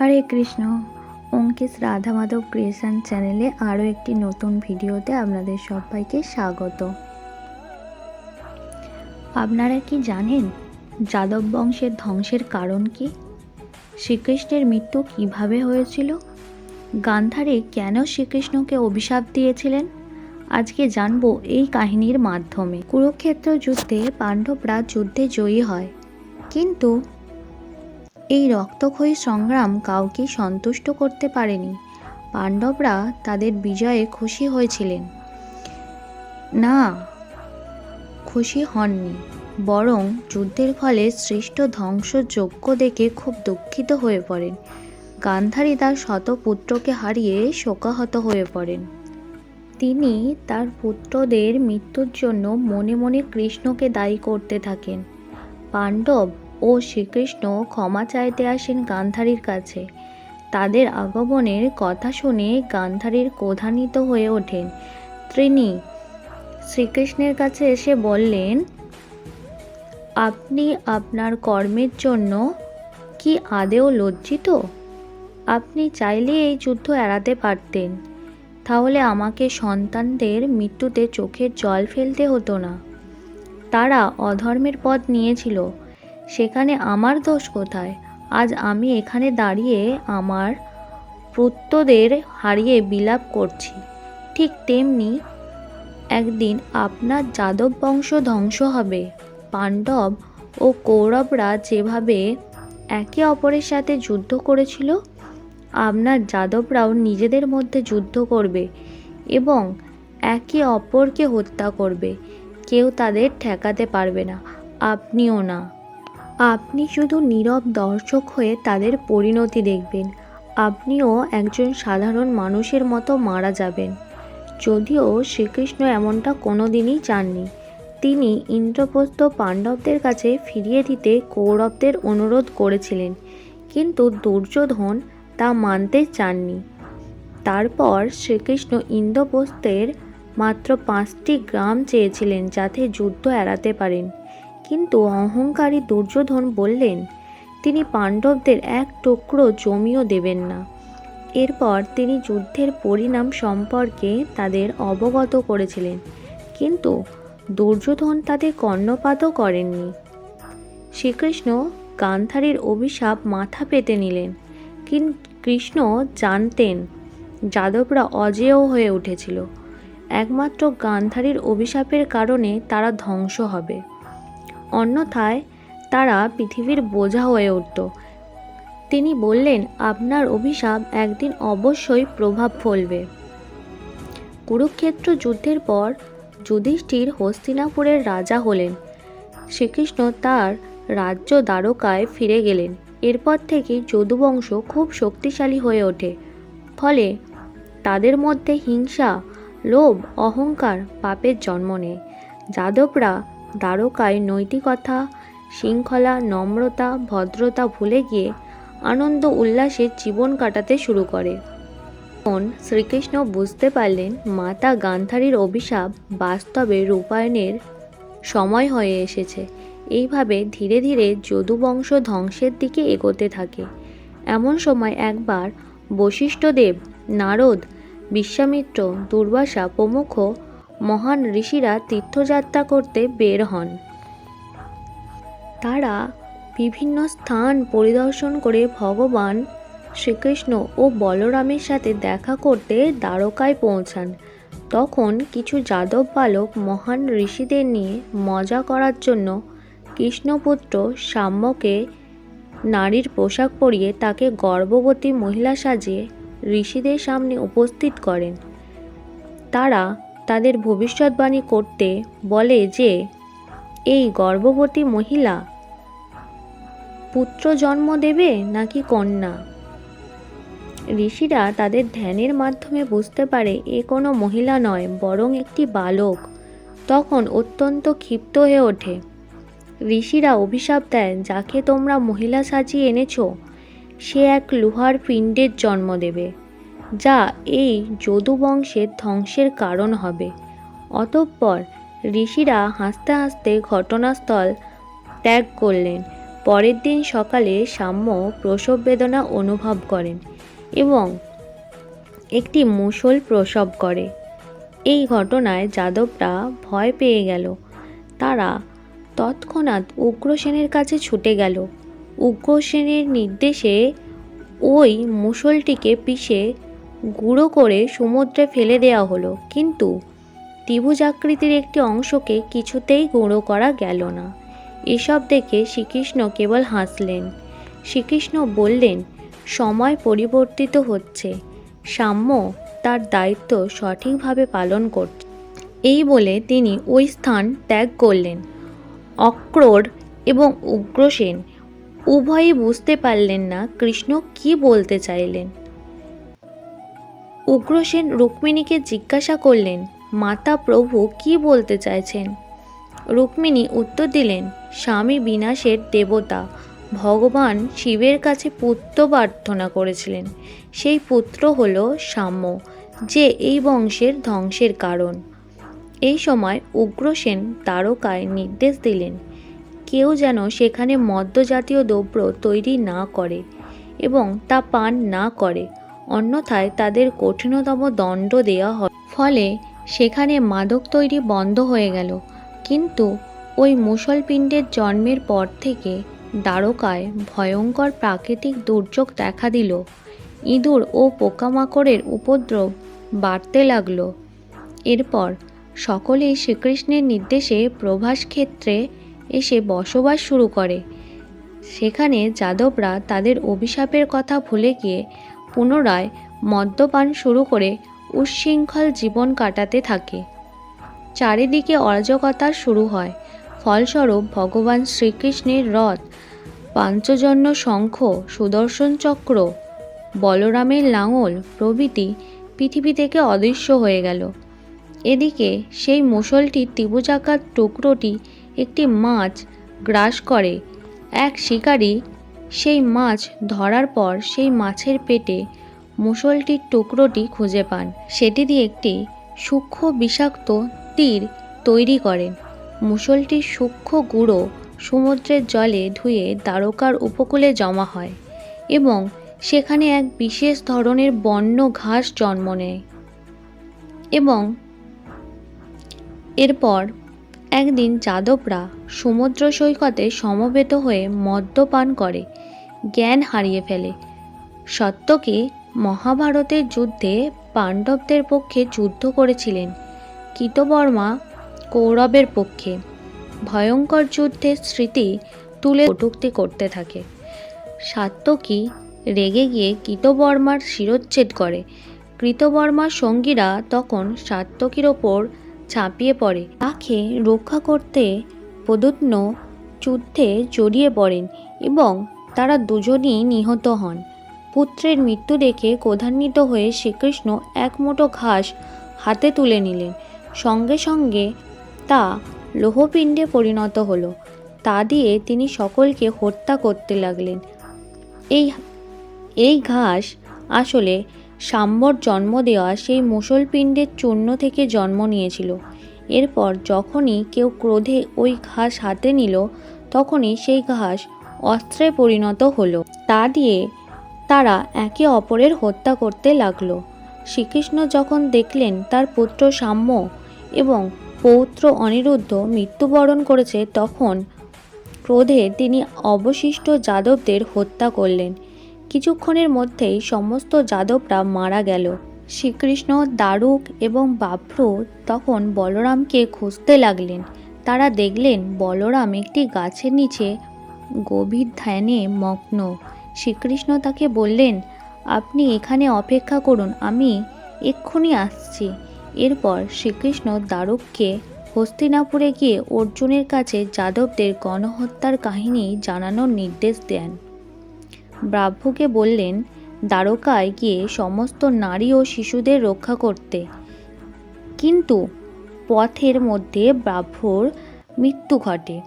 হরে Krishna. Ankit Radha Madhav creation চ্যানেলে আরও একটি নতুন ভিডিওতে আপনাদের সবাইকে স্বাগত। আপনারা কি জানেন যাদব বংশের ধ্বংসের কারণ কি? শ্রীকৃষ্ণের মৃত্যু কীভাবে হয়েছিল? গান্ধারী কেন শ্রীকৃষ্ণকে অভিশাপ দিয়েছিলেন? আজকে জানব এই কাহিনীর মাধ্যমে। কুরুক্ষেত্র যুদ্ধে পাণ্ডবরা যুদ্ধে জয়ী হয়। কিন্তু এই রক্তক্ষয়ী সংগ্রাম কাউকে সন্তুষ্ট করতে পারেনি। পাণ্ডবরা তাদের বিজয়ে খুশি হয়েছিলেন। না, খুশি হননি, বরং যুদ্ধের ফলে সৃষ্ট ধ্বংসযজ্ঞ দেখে খুব দুঃখিত হয়ে পড়েন। গান্ধারী তার শত পুত্রকে হারিয়ে শোকাহত হয়ে পড়েন। তিনি তার পুত্রদের মৃত্যুর জন্য মনে মনে কৃষ্ণকে দায়ী করতে থাকেন। পাণ্ডব ও শ্রীকৃষ্ণ ক্ষমা চাইতে আসেন গান্ধারীর কাছে। তাদের আগমনের কথা শুনে গান্ধারীর ক্রোধান্বিত হয়ে ওঠেন। তিনি শ্রীকৃষ্ণের কাছে এসে বললেন, আপনি আপনার কর্মের জন্য কি আদেও লজ্জিত? আপনি চাইলে এই যুদ্ধ এড়াতে পারতেন। তাহলে আমাকে সন্তানদের মৃত্যুতে চোখের জল ফেলতে হতো না। তারা অধর্মের পথ নিয়েছিল। সেখানে আমার দোষ কোথায়? আজ আমি এখানে দাঁড়িয়ে আমার পুত্রদের হারিয়ে বিলাপ করছি। ঠিক তেমনি একদিন আপনার যাদব বংশ ধ্বংস হবে। পাণ্ডব ও কৌরবরা যেভাবে একে অপরের সাথে যুদ্ধ করেছিল, আপনার যাদবরাও নিজেদের মধ্যে যুদ্ধ করবে এবং একে অপরকে হত্যা করবে। কেউ তাদের ঠেকাতে পারবে না। আপনিও না। আপনি শুধু নীরব দর্শক হয়ে তাদের পরিণতি দেখবেন। আপনিও একজন সাধারণ মানুষের মতো মারা যাবেন। যদিও শ্রীকৃষ্ণ এমনটা কোনো দিনই চাননি। তিনি ইন্দ্রপ্রস্থ পাণ্ডবদের কাছে ফিরিয়ে দিতে কৌরবদের অনুরোধ করেছিলেন, কিন্তু দুর্যোধন তা মানতে চাননি। তারপর শ্রীকৃষ্ণ ইন্দ্রপ্রস্থের মাত্র পাঁচটি গ্রাম চেয়েছিলেন যাতে যুদ্ধ এড়াতে পারেন। কিন্তু অহংকারী দুর্যোধন বললেন, তিনি পাণ্ডবদের এক টুকরো জমিও দেবেন না। এরপর তিনি যুদ্ধের পরিণাম সম্পর্কে তাদের অবগত করেছিলেন, কিন্তু দুর্যোধন তাদের কর্ণপাতও করেননি। শ্রীকৃষ্ণ গান্ধারীর অভিশাপ মাথা পেতে নিলেন। কিন্তু কৃষ্ণ জানতেন, যাদবরা অজেয় হয়ে উঠেছিল। একমাত্র গান্ধারীর অভিশাপের কারণে তারা ধ্বংস হবে। অন্যথায় তারা পৃথিবীর বোঝা হয়ে উঠত। তিনি বললেন, আপনার অভিশাপ একদিন অবশ্যই প্রভাব ফেলবে। কুরুক্ষেত্র যুদ্ধের পর যুধিষ্ঠির হস্তিনাপুরের রাজা হলেন। শ্রীকৃষ্ণ তার রাজ্য দ্বারকায় ফিরে গেলেন। এরপর থেকে যদুবংশ খুব শক্তিশালী হয়ে ওঠে। ফলে তাদের মধ্যে হিংসা, লোভ, অহংকার পাপের জন্ম নেয়। যাদবরা দ্বারকায় নৈতিকতা, শৃঙ্খলা, নম্রতা, ভদ্রতা ভুলে গিয়ে আনন্দ উল্লাসে জীবন কাটাতে শুরু করে। তখন শ্রীকৃষ্ণ বুঝতে পারলেন মাতা গান্ধারীর অভিশাপ বাস্তবে রূপায়ণের সময় হয়ে এসেছে। এইভাবে ধীরে ধীরে যদুবংশ ধ্বংসের দিকে এগোতে থাকে। এমন সময় একবার বশিষ্ঠদেব নারদ, বিশ্বামিত্র, দুর্বাসা প্রমুখ মহান ঋষিরা তীর্থযাত্রা করতে বের হন। তারা বিভিন্ন স্থান পরিদর্শন করে ভগবান শ্রীকৃষ্ণ ও বলরামের সাথে দেখা করতে দ্বারকায় পৌঁছান। তখন কিছু যাদব বালক মহান ঋষিদের নিয়ে মজা করার জন্য কৃষ্ণপুত্র সাম্যকে নারীর পোশাক পরিয়ে তাকে গর্ভবতী মহিলা সাজিয়ে ঋষিদের সামনে উপস্থিত করেন। তারা তাদের ভবিষ্যৎবাণী করতে বলে যে, এই গর্ভবতী মহিলা পুত্র জন্ম দেবে নাকি কন্যা? ঋষিরা তাদের ধ্যানের মাধ্যমে বুঝতে পারে এ কোনো মহিলা নয়, বরং একটি বালক। তখন অত্যন্ত ক্ষিপ্ত হয়ে ওঠে। ঋষিরা অভিশাপ দেয়, যাকে তোমরা মহিলা সাজিয়ে এনেছ, সে এক লোহার পিণ্ডের জন্ম দেবে। যা এই যদু বংশের ধ্বংসের কারণ হবে। অতঃপর ঋষিরা হাসতে হাসতে ঘটনাস্থল ত্যাগ করলেন। পরের দিন সকালে সাম্য প্রসব বেদনা অনুভব করেন এবং একটি মুষল প্রসব করে। এই ঘটনায় যাদবরা ভয় পেয়ে গেল। তারা তৎক্ষণাৎ উগ্রসেনের কাছে ছুটে গেল। উগ্রসেনের নির্দেশে ওই মুষলটিকে পিষে গুঁড়ো করে সমুদ্রে ফেলে দেওয়া হলো, কিন্তু ত্রিভুজ আকৃতির একটি অংশকে কিছুতেই গুঁড়ো করা গেল না। এসব দেখে শ্রীকৃষ্ণ কেবল হাসলেন। শ্রীকৃষ্ণ বললেন, সময় পরিবর্তিত হচ্ছে। সাম্য তার দায়িত্ব সঠিকভাবে পালন করছে এই বলে তিনি ওই স্থান ত্যাগ করলেন। অক্রোর এবং উগ্রসেন উভয়ই বুঝতে পারলেন না কৃষ্ণ কি বলতে চাইলেন। উগ্রসেন রুক্মিণীকে জিজ্ঞাসা করলেন, মাতা প্রভু কি বলতে চাইছেন? রুক্মিণী উত্তর দিলেন, স্বামী বিনাশের দেবতা। ভগবান শিবের কাছে পুত্র প্রার্থনা করেছিলেন। সেই পুত্র হল সাম্য, যে এই বংশের ধ্বংসের কারণ। এই সময় উগ্রসেন তারকায় নির্দেশ দিলেন, কেউ যেন সেখানে মদ্য জাতীয় দ্রব্য তৈরি না করে এবং তা পান না করে। অন্যথায় তাদের কঠিনতম দণ্ড দেওয়া হয়। ফলে সেখানে মাদক তৈরি বন্ধ হয়ে গেল। কিন্তু ওই মুসলপিণ্ডের জন্মের পর থেকে দ্বারকায় ভয়ঙ্কর প্রাকৃতিক দুর্যোগ দেখা দিল। ইঁদুর ও পোকামাকড়ের উপদ্রব বাড়তে লাগল। এরপর সকলেই শ্রীকৃষ্ণের নির্দেশে প্রভাস ক্ষেত্রে এসে বসবাস শুরু করে। সেখানে যাদবরা তাদের অভিশাপের কথা ভুলে গিয়ে পুনরায় মদ্যপান শুরু করে উচ্ছৃঙ্খল জীবন কাটাতে থাকে। চারিদিকে অরাজকতা শুরু হয়। ফলস্বরূপ ভগবান শ্রীকৃষ্ণের রথ, পাঞ্চজন্য শঙ্খ, সুদর্শন চক্র, বলরামের লাঙল প্রভৃতি পৃথিবী থেকে অদৃশ্য হয়ে গেল। এদিকে সেই মুসলটির ত্রিভুজাকার টুকরোটি একটি মাছ গ্রাস করে। এক শিকারী সেই মাছ ধরার পর সেই মাছের পেটে মুসলটির টুকরোটি খুঁজে পান। সেটি দিয়ে একটি সূক্ষ্ম বিষাক্ত তীর তৈরি করেন। মুসলটির সূক্ষ্ম গুঁড়ো সমুদ্রের জলে ধুয়ে দ্বারকার উপকূলে জমা হয় এবং সেখানে এক বিশেষ ধরনের বন্য ঘাস জন্ম নেয় এবং এরপর একদিন যাদবরা সমুদ্র সৈকতে সমবেত হয়ে মদ্যপান করে, জ্ঞান হারিয়ে ফেলে। সত্যকে মহাভারতের যুদ্ধে পাণ্ডবদের পক্ষে যুদ্ধ করেছিলেন কৃতবর্মা কৌরবের পক্ষে। ভয়ঙ্কর যুদ্ধের স্মৃতি তুলে কটূক্তি করতে থাকে। সাত্যকী রেগে গিয়ে কৃতবর্মার শিরোচ্ছেদ করে। কৃতবর্মার সঙ্গীরা তখন সাত্যকীর ওপর ঝাঁপিয়ে পড়ে। তাকে রক্ষা করতে প্রদত্ন যুদ্ধে জড়িয়ে পড়েন এবং তারা দুজনই নিহত হন। পুত্রের মৃত্যু দেখে ক্রোধান্বিত হয়ে শ্রীকৃষ্ণ এক মুঠো ঘাস হাতে তুলে নিলেন। সঙ্গে সঙ্গে তা লোহপিণ্ডে পরিণত হলো। তা দিয়ে তিনি সকলকে হত্যা করতে লাগলেন। এই এই ঘাস আসলে সাম্বর জন্ম দেওয়া সেই মুসলপিণ্ডের চূর্ণ থেকে জন্ম নিয়েছিল। এরপর যখনই কেউ ক্রোধে ওই ঘাস হাতে নিল, তখনই সেই ঘাস অস্ত্রে পরিণত হলো। তা দিয়ে তারা একে অপরের হত্যা করতে লাগল। শ্রীকৃষ্ণ যখন দেখলেন তার পুত্র সাম্য এবং পৌত্র অনিরুদ্ধ মৃত্যুবরণ করেছে, তখন ক্রোধে তিনি অবশিষ্ট যাদবদের হত্যা করলেন। কিছুক্ষণের মধ্যেই সমস্ত যাদবরা মারা গেল। শ্রীকৃষ্ণ, দারুক এবং বাভ্রু তখন বলরামকে খুঁজতে লাগলেন। তারা দেখলেন বলরাম একটি গাছের নিচে গভীর ধ্যানে মগ্ন। শ্রীকৃষ্ণ তাকে বললেন, আপনি এখানে অপেক্ষা করুন, আমি এক্ষুনি আসছি। এরপর শ্রীকৃষ্ণ দারুককে হস্তিনাপুরে গিয়ে অর্জুনের কাছে যাদবদের গণহত্যার কাহিনী জানানোর নির্দেশ দেন। ব্রাহ্মকে বললেন, দ্বারকায় গিয়ে সমস্ত নারী ও শিশুদের রক্ষা করতে। কিন্তু পথের মধ্যে ব্রাহ্মর মৃত্যু ঘটে।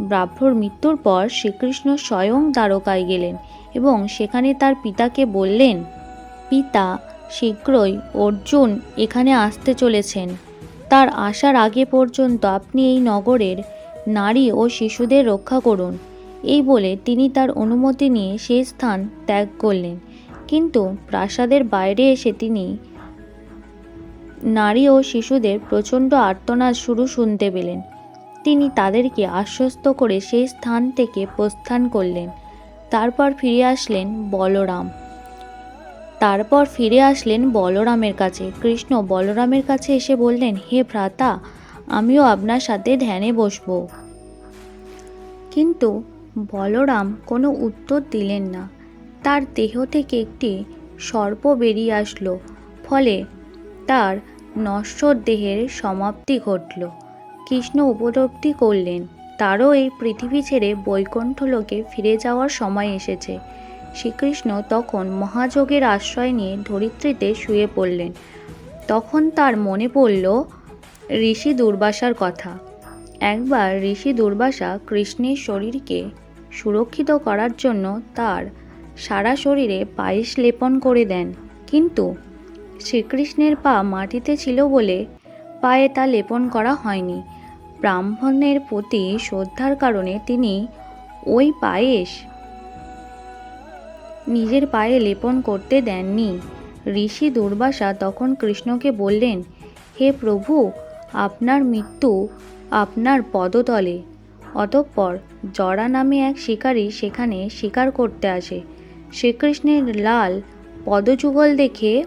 ব্রাহ্মর মৃত্যুর পর শ্রীকৃষ্ণ স্বয়ং দ্বারকায় গেলেন এবং সেখানে তার পিতাকে বললেন, পিতা, শীঘ্রই অর্জুন এখানে আসতে চলেছেন। তার আসার আগে পর্যন্ত আপনি এই নগরের নারী ও শিশুদের রক্ষা করুন। এই বলে তিনি তার অনুমতি নিয়ে সেই স্থান ত্যাগ করলেন। কিন্তু প্রাসাদের বাইরে এসে তিনি নারী ও শিশুদের প্রচণ্ড আর্তনাদ শুরু শুনতে পেলেন। তিনি তাদেরকে আশ্বস্ত করে সেই স্থান থেকে প্রস্থান করলেন। তারপর ফিরে আসলেন বলরাম। তারপর ফিরে আসলেন বলরামের কাছে। কৃষ্ণ বলরামের কাছে এসে বললেন, হে ভ্রাতা, আমিও আপনার সাথে ধ্যানে বসব। কিন্তু বলরাম কোনো উত্তর দিলেন না। তার দেহ থেকে একটি সর্প বেরিয়ে আসলো, ফলে তার নশ্বর দেহের সমাপ্তি ঘটল। কৃষ্ণ উপলব্ধি করলেন, তারও এই পৃথিবী ছেড়ে বৈকুণ্ঠ লোকে ফিরে যাওয়ার সময় এসেছে। শ্রীকৃষ্ণ তখন মহাযোগের আশ্রয় নিয়ে ধরিত্রীতে শুয়ে পড়লেন। তখন তার মনে পড়ল ঋষি দুর্বাসার কথা। একবার ঋষি দুর্বাসা কৃষ্ণের শরীরকে সুরক্ষিত করার জন্য তার সারা শরীরে পায়েস লেপন করে দেন। কিন্তু শ্রীকৃষ্ণের পা মাটিতে ছিল বলে পায়ে তা লেপন করা হয়নি। ব্রাহ্মণের প্রতি শ্রদ্ধার কারণে তিনি ওই পায়েস নিজের পায়ে লেপন করতে দেননি। ঋষি দুর্বাসা তখন কৃষ্ণকে বললেন, হে প্রভু, আপনার মৃত্যু আপনার পদতলে। অতঃপর জরা নামে এক শিকারী সেখানে শিকার করতে আসে। শ্রীকৃষ্ণের লাল পদযুগল দেখে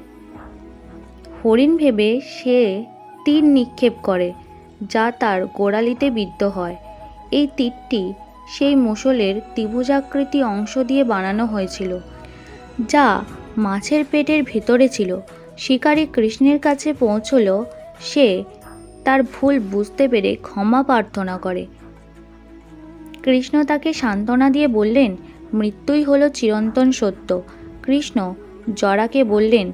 হরিণ ভেবে সে তীর নিক্ষেপ করে, যা তার গোড়ালিতে বিদ্ধ হয়। এই তীরটি সেই মুসলের ত্রিভুজাকৃতি অংশ দিয়ে বানানো হয়েছিল, যা মাছের পেটের ভেতরে ছিল। শিকারী কৃষ্ণের কাছে পৌঁছল, সে তার ভুল বুঝতে পেরে ক্ষমা প্রার্থনা করে। কৃষ্ণ তাকে সান্ত্বনা দিয়ে বললেন, মৃত্যুই হলো চিরন্তন সত্য। কৃষ্ণ জরাকে বললেন,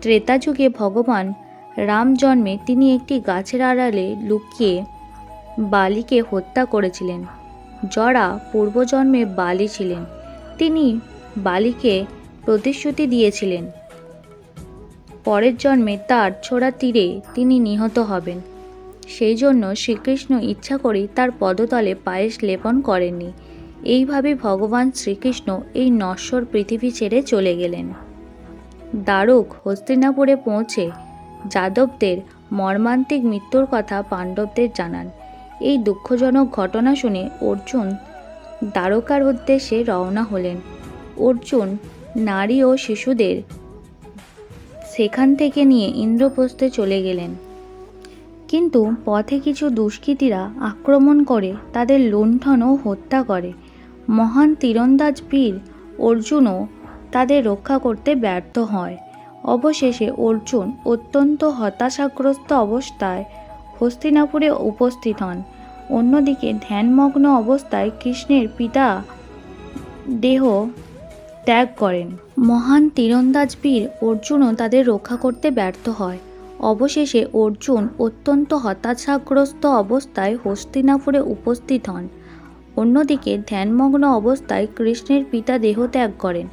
ত্রেতা যুগে ভগবান রাম জন্মে তিনি একটি গাছের আড়ালে লুকিয়ে বালিকে হত্যা করেছিলেন। জরা পূর্বজন্মে বালি ছিলেন। তিনি বালিকে প্রতিশ্রুতি দিয়েছিলেন। পরের জন্মে তার ছোড়া তীরে তিনি নিহত হবেন। সেই জন্য শ্রীকৃষ্ণ ইচ্ছা করেই তার পদতলে পায়েস লেপন করেননি। এইভাবে ভগবান শ্রীকৃষ্ণ এই নশ্বর পৃথিবী ছেড়ে চলে গেলেন। দ্বারক হস্তিনাপুরে পৌঁছে যাদবদের মর্মান্তিক মৃত্যুর কথা পাণ্ডবদের জানান। এই দুঃখজনক ঘটনা শুনে অর্জুন দ্বারকার উদ্দেশ্যে রওনা হলেন। অর্জুন নারী ও শিশুদের সেখান থেকে নিয়ে ইন্দ্রপ্রস্থে চলে গেলেন। কিন্তু পথে কিছু দুষ্কৃতীরা আক্রমণ করে, তাদের লুণ্ঠন ও হত্যা করে। মহান তীরন্দাজ বীর অর্জুনও তাদের রক্ষা করতে ব্যর্থ হয়। অবশেষে অর্জুন অত্যন্ত হতাশাগ্রস্ত অবস্থায় হস্তিনাপুরে উপস্থিত হন। অন্যদিকে ধ্যানমগ্ন অবস্থায় কৃষ্ণের পিতা দেহ ত্যাগ করেন। মহান তীরন্দাজ বীর অর্জুনও তাদের রক্ষা করতে ব্যর্থ হয়। অবশেষে অর্জুন অত্যন্ত হতাশাগ্রস্ত অবস্থায় হস্তিনাপুরে উপস্থিত হন। অন্যদিকে ধ্যানমগ্ন অবস্থায় কৃষ্ণের পিতা দেহত্যাগ করেন।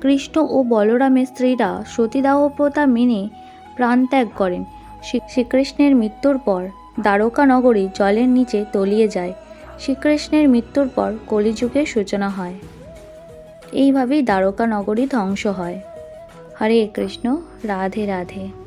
কৃষ্ণ ও বলরামের স্ত্রীরা সতীদাহ প্রথা মেনে প্রাণত্যাগ করেন। শ্রীকৃষ্ণের মৃত্যুর পর দ্বারকা নগরী জলের নিচে তলিয়ে যায়। শ্রীকৃষ্ণের মৃত্যুর পর কলিযুগের সূচনা হয়। এইভাবেই দ্বারকা নগরী ধ্বংস হয়। হরে কৃষ্ণ, রাধে রাধে।